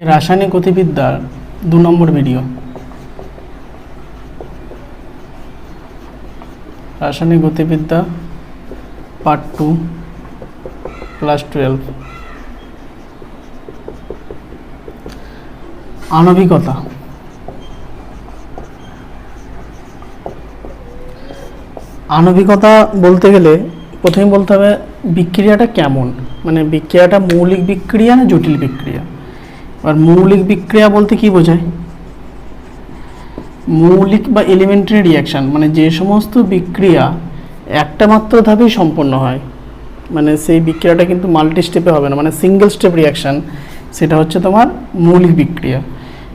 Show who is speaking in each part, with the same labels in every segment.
Speaker 1: রাসায়নিক গতিবিদ্যার দু নম্বর ভিডিও। রাসায়নিক গতিবিদ্যা পার্ট টু, ক্লাস টুয়েলভ। আণবিকতা। আণবিকতা বলতে গেলে প্রথমে বলতে হবে বিক্রিয়াটা কেমন? মানে বিক্রিয়াটা মৌলিক বিক্রিয়া না জটিল বিক্রিয়া? আর মৌলিক বিক্রিয়া বলতে কি বোঝায়? মৌলিক বা এলিমেন্টারি রিয়াকশান মানে যে সমস্ত বিক্রিয়া একটা মাত্র ধাপেই সম্পন্ন হয় মানে সেই বিক্রিয়াটা কিন্তু মাল্টি স্টেপে হবে না মানে সিঙ্গেল স্টেপ রিয়াকশান সেটা হচ্ছে তোমার মৌলিক বিক্রিয়া।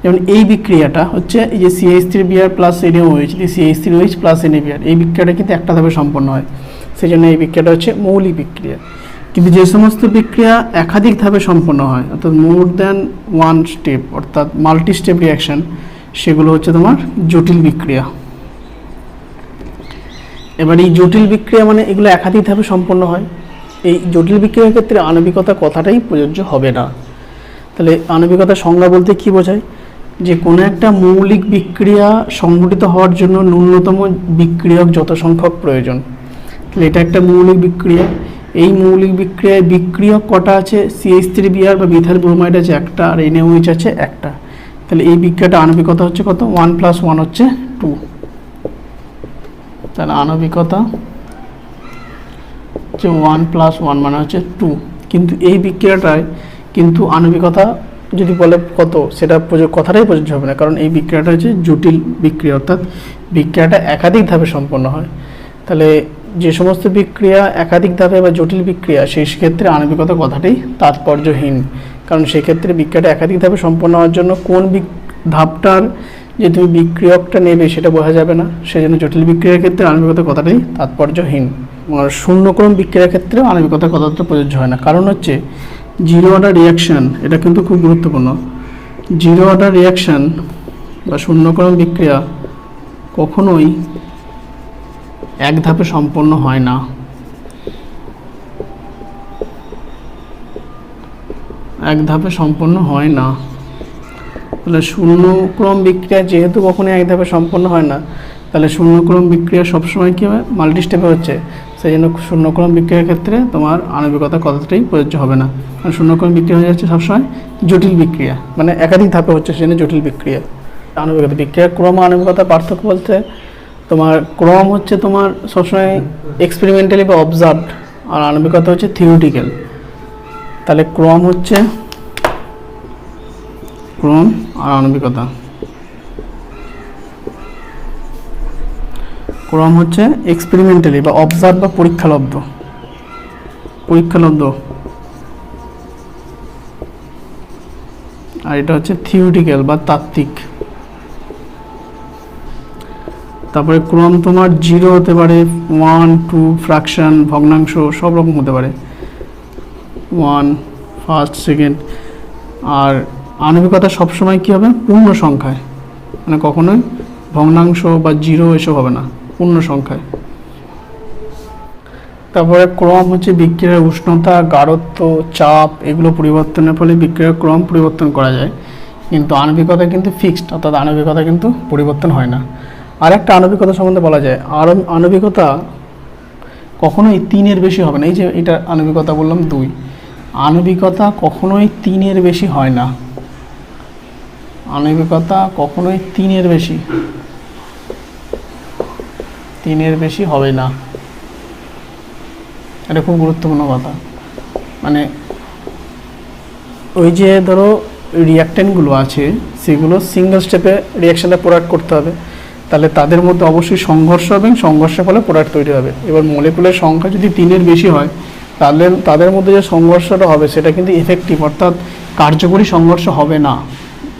Speaker 1: যেমন এই বিক্রিয়াটা হচ্ছে এই যে CH three BR plus NAOH CH three OH plus NABR এই বিক্রিয়াটা কিন্তু একটা ধাপে সম্পন্ন হয়। সেই জন্য এই বিক্রিয়াটা হচ্ছে মৌলিক বিক্রিয়া। কিন্তু যে সমস্ত বিক্রিয়া একাধিক ধাপে সম্পন্ন হয়, অর্থাৎ মোর দ্যান ওয়ান স্টেপ অর্থাৎ মাল্টি স্টেপ রিয়াকশান সেগুলো হচ্ছে তোমার জটিল বিক্রিয়া। এবার এই জটিল বিক্রিয়া মানে এগুলো একাধিক ধাপে সম্পন্ন হয়। এই জটিল বিক্রিয়ার ক্ষেত্রে আণবিকতা কথাটাই প্রযোজ্য হবে না। তাহলে আণবিকতার সংজ্ঞা বলতে কি বোঝায়? যে কোনো একটা মৌলিক বিক্রিয়া সংঘটিত হওয়ার জন্য ন্যূনতম বিক্রিয়ক যত সংখ্যক প্রয়োজন। তাহলে এটা একটা মৌলিক বিক্রিয়া। এই মৌলিক বিক্রিয়ায় বিক্রিয়ক কটা আছে? সিএইচ থ্রি বিআর বা মিথাইল ব্রোমাইড আছে একটা, আর এনএওএইচ আছে একটা। তাহলে এই বিক্রিয়াটা আণবিকতা হচ্ছে কত? ওয়ান প্লাস ওয়ান হচ্ছে টু তাহলে আণবিকতা হচ্ছে ওয়ান প্লাস ওয়ান মানে হচ্ছে টু কিন্তু এই বিক্রিয়াটায় কিন্তু আণবিকতা যদি বলে কত, সেটা কথাটাই প্রযোজ্য হবে না, কারণ এই বিক্রিয়াটা হচ্ছে জটিল বিক্রিয়া, অর্থাৎ বিক্রিয়াটা একাধিক ধাপে সম্পন্ন হয়। তাহলে যে সমস্ত বিক্রিয়া একাধিক ধাপে বা জটিল বিক্রিয়া, সেই ক্ষেত্রে আণবিকতা কথাটাই তাৎপর্যহীন। কারণ সেক্ষেত্রে বিক্রিয়াটা একাধিক ধাপে সম্পন্ন হওয়ার জন্য কোন ধাপটার যে তুমি বিক্রিয়কটা নেবে সেটা বোঝা যাবে না। সেজন্য জটিল বিক্রিয়ার ক্ষেত্রে আণবিকতা কথাটাই তাৎপর্যহীন। আর শূন্যক্রম বিক্রিয়ার ক্ষেত্রে আণবিকতা কথাটা প্রযোজ্য হয় না। কারণ হচ্ছে জিরো অর্ডার রিয়াকশন এটা কিন্তু খুব গুরুত্বপূর্ণ। জিরো অর্ডার রিয়াকশন বা শূন্যক্রম বিক্রিয়া কখনোই এক ধাপে সম্পন্ন হয় না। এক ধাপে সম্পন্ন হয় না। তাহলে শূন্যক্রম বিক্রিয়া যেহেতু কখনো এক ধাপে সম্পন্ন হয় না, তাহলে শূন্যক্রম বিক্রিয়া সবসময় কী হবে? মাল্টি হচ্ছে। সেই জন্য শূন্যক্রম বিক্রিয়ার ক্ষেত্রে তোমার আণবিকতা কথাটাই প্রযোজ্য হবে না। কারণ শূন্যক্রম বিক্রিয়া হয়ে যাচ্ছে সবসময় জটিল বিক্রিয়া মানে একাধিক ধাপে হচ্ছে সেই জন্য জটিল বিক্রিয়া। আণবিকতা বিক্রিয়ার ক্রম আণবিকতা পার্থক্য বলতে তোমার ক্রম হচ্ছে তোমার সবসময় এক্সপেরিমেন্টালি বা অবজার্ভড আর আণবিকতা হচ্ছে থিওরিটিক্যাল তাহলে ক্রম হচ্ছে ক্রম আর আণবিকতা ক্রম হচ্ছে এক্সপেরিমেন্টালি বা অবজার্ভ বা পরীক্ষালব্ধ। পরীক্ষালব্ধ। আর এটা হচ্ছে থিওরিটিক্যাল বা তাত্ত্বিক। তারপরে ক্রম তোমার জিরো হতে পারে ওয়ান টু ফ্র্যাকশন ভগ্নাংশ, সব রকম হতে পারে। ওয়ান ফার্স্ট সেকেন্ড আর আণবিকতা সবসময় কী হবে? পূর্ণ সংখ্যায়। মানে কখনোই ভগ্নাংশ বা জিরো এসব হবে না, পূর্ণ সংখ্যায়। তারপরে ক্রম হচ্ছে বিক্রিয়ার উষ্ণতা, গাঢ়ত্ব, চাপ, এগুলো পরিবর্তনের ফলে বিক্রিয়ার ক্রম পরিবর্তন করা যায়। কিন্তু আণবিকতা কিন্তু ফিক্সড অর্থাৎ আণবিকতা কিন্তু পরিবর্তন হয় না। আর একটা আণবিকতা সম্বন্ধে বলা যায়, আর আণবিকতা কখনোই তিনের বেশি হবে না, এই যে এটা আণবিকতা বললাম দুই, আণবিকতা কখনোই তিনের বেশি হয় না, আণবিকতা কখনোই তিনের বেশি তিনের বেশি হবে না, এটা খুব গুরুত্বপূর্ণ কথা মানে ওই যে ধরো রিয়াক্টেন্টগুলো আছে, সেগুলো সিঙ্গেল স্টেপে রিয়াকশানটা প্রোডাক্ট করতে হবে তাহলে তাদের মধ্যে অবশ্যই সংঘর্ষ হবে সংঘর্ষের ফলে প্রোডাক্ট তৈরি হবে। এবার মলিকুলের সংখ্যা যদি তিনের বেশি হয়, তাহলে তাদের মধ্যে যে সংঘর্ষটা হবে সেটা কিন্তু ইফেক্টিভ অর্থাৎ কার্যকরী সংঘর্ষ হবে না।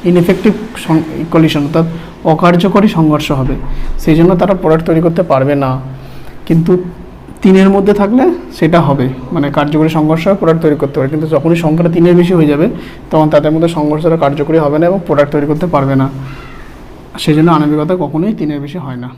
Speaker 1: ইনএফেক্টিভ কলিশন অর্থাৎ অকার্যকরী সংঘর্ষ হবে। সেই জন্য তারা প্রোডাক্ট তৈরি করতে পারবে না। কিন্তু তিনের মধ্যে থাকলে সেটা হবে। মানে কার্যকরী সংঘর্ষ প্রোডাক্ট তৈরি করতে পারে কিন্তু যখনই সংখ্যাটা তিনের বেশি হয়ে যাবে, তখন তাদের মধ্যে সংঘর্ষটা কার্যকরী হবে না এবং প্রোডাক্ট তৈরি করতে পারবে না। সেই জন্য আণবিকতা কখনোই তিনের বেশি হয় না।